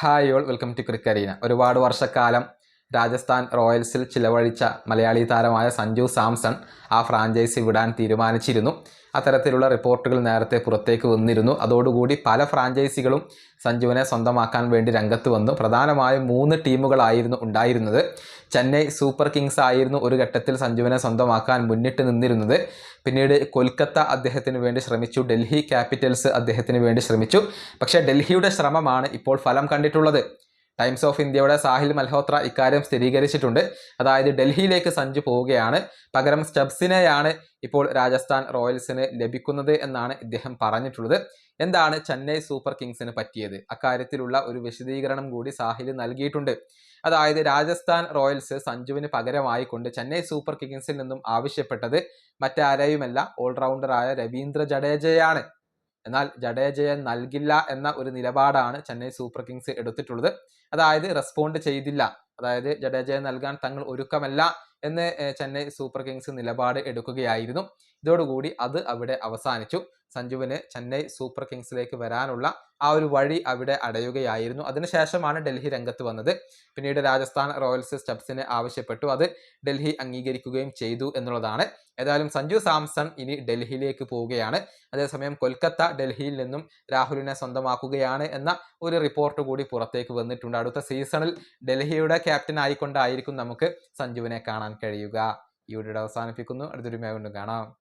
Hi all welcome to ക്രിക്കരീന ഒരുപാട് വർഷക്കാലം രാജസ്ഥാൻ റോയൽസിൽ ചിലവഴിച്ച മലയാളി താരമായ സഞ്ജു സാംസൺ ആ ഫ്രാഞ്ചൈസി വിടാൻ തീരുമാനിച്ചിരുന്നു. അത്തരത്തിലുള്ള റിപ്പോർട്ടുകൾ നേരത്തെ പുറത്തേക്ക് വന്നിരുന്നു. അതോടുകൂടി പല ഫ്രാഞ്ചൈസികളും സഞ്ജുവിനെ സ്വന്തമാക്കാൻ വേണ്ടി രംഗത്ത് വന്നു. പ്രധാനമായും മൂന്ന് ടീമുകളായിരുന്നു ഉണ്ടായിരുന്നത്. ചെന്നൈ സൂപ്പർ കിങ്സ് ആയിരുന്നു ഒരു ഘട്ടത്തിൽ സഞ്ജുവിനെ സ്വന്തമാക്കാൻ മുന്നിട്ട് നിന്നിരുന്നത്. പിന്നീട് കൊൽക്കത്ത അദ്ദേഹത്തിന് വേണ്ടി ശ്രമിച്ചു. ഡൽഹി ക്യാപിറ്റൽസ് അദ്ദേഹത്തിന് വേണ്ടി ശ്രമിച്ചു. പക്ഷേ ഡൽഹിയുടെ ശ്രമമാണ് ഇപ്പോൾ ഫലം കണ്ടിട്ടുള്ളത്. ടൈംസ് ഓഫ് ഇന്ത്യയുടെ സാഹിൽ മൽഹോത്ര ഇക്കാര്യം സ്ഥിരീകരിച്ചിട്ടുണ്ട്. അതായത് ഡൽഹിയിലേക്ക് സഞ്ജു പോവുകയാണ്. പകരം സ്റ്റബ്സിനെയാണ് ഇപ്പോൾ രാജസ്ഥാൻ റോയൽസിന് ലഭിക്കുന്നത് എന്നാണ് ഇദ്ദേഹം പറഞ്ഞിട്ടുള്ളത്. എന്താണ് ചെന്നൈ സൂപ്പർ കിങ്സിന് പറ്റിയത്? അക്കാര്യത്തിലുള്ള ഒരു വിശദീകരണം കൂടി സാഹിൽ നൽകിയിട്ടുണ്ട്. അതായത് രാജസ്ഥാൻ റോയൽസ് സഞ്ജുവിന് പകരമായി കൊണ്ട് ചെന്നൈ സൂപ്പർ കിങ്സിൽ നിന്നും ആവശ്യപ്പെട്ടത് മറ്റാരെയുമല്ല ഓൾറൗണ്ടറായ രവീന്ദ്ര ജഡേജയാണ്. എന്നാൽ ജഡേജയെ നൽകില്ല എന്ന ഒരു നിലപാടാണ് ചെന്നൈ സൂപ്പർ കിങ്സ് എടുത്തിട്ടുള്ളത്. അതായത് റെസ്പോണ്ട് ചെയ്തില്ല. അതായത് ജഡേജയെ നൽകാൻ തങ്ങൾ ഒരുക്കമല്ല. എന്ന് ചെന്നൈ സൂപ്പർ കിങ്സ് നിലപാട് എടുക്കുകയായിരുന്നു. ഇതോടുകൂടി അത് അവിടെ അവസാനിച്ചു. സഞ്ജുവിന് ചെന്നൈ സൂപ്പർ കിങ്സിലേക്ക് വരാനുള്ള ആ ഒരു വഴി അവിടെ അടയുകയായിരുന്നു. അതിനുശേഷമാണ് ഡൽഹി രംഗത്ത് വന്നത്. പിന്നീട് രാജസ്ഥാൻ റോയൽസ് സ്റ്റബ്സിനെ ആവശ്യപ്പെട്ടു. അത് ഡൽഹി അംഗീകരിക്കുകയും ചെയ്തു എന്നുള്ളതാണ്. ഏതായാലും സഞ്ജു സാംസൺ ഇനി ഡൽഹിയിലേക്ക് പോവുകയാണ്. അതേസമയം കൊൽക്കത്ത ഡൽഹിയിൽ നിന്നും രാഹുലിനെ സ്വന്തമാക്കുകയാണ് എന്ന ഒരു റിപ്പോർട്ട് കൂടി പുറത്തേക്ക് വന്നിട്ടുണ്ട്. അടുത്ത സീസണിൽ ഡൽഹിയുടെ ക്യാപ്റ്റൻ ആയിക്കൊണ്ടായിരിക്കും നമുക്ക് സഞ്ജുവിനെ കാണാൻ കഴിയുക. ഈ വീഡിയോ അവസാനിപ്പിക്കുന്നു. അടുത്തൊരു മേഖല കാണാം.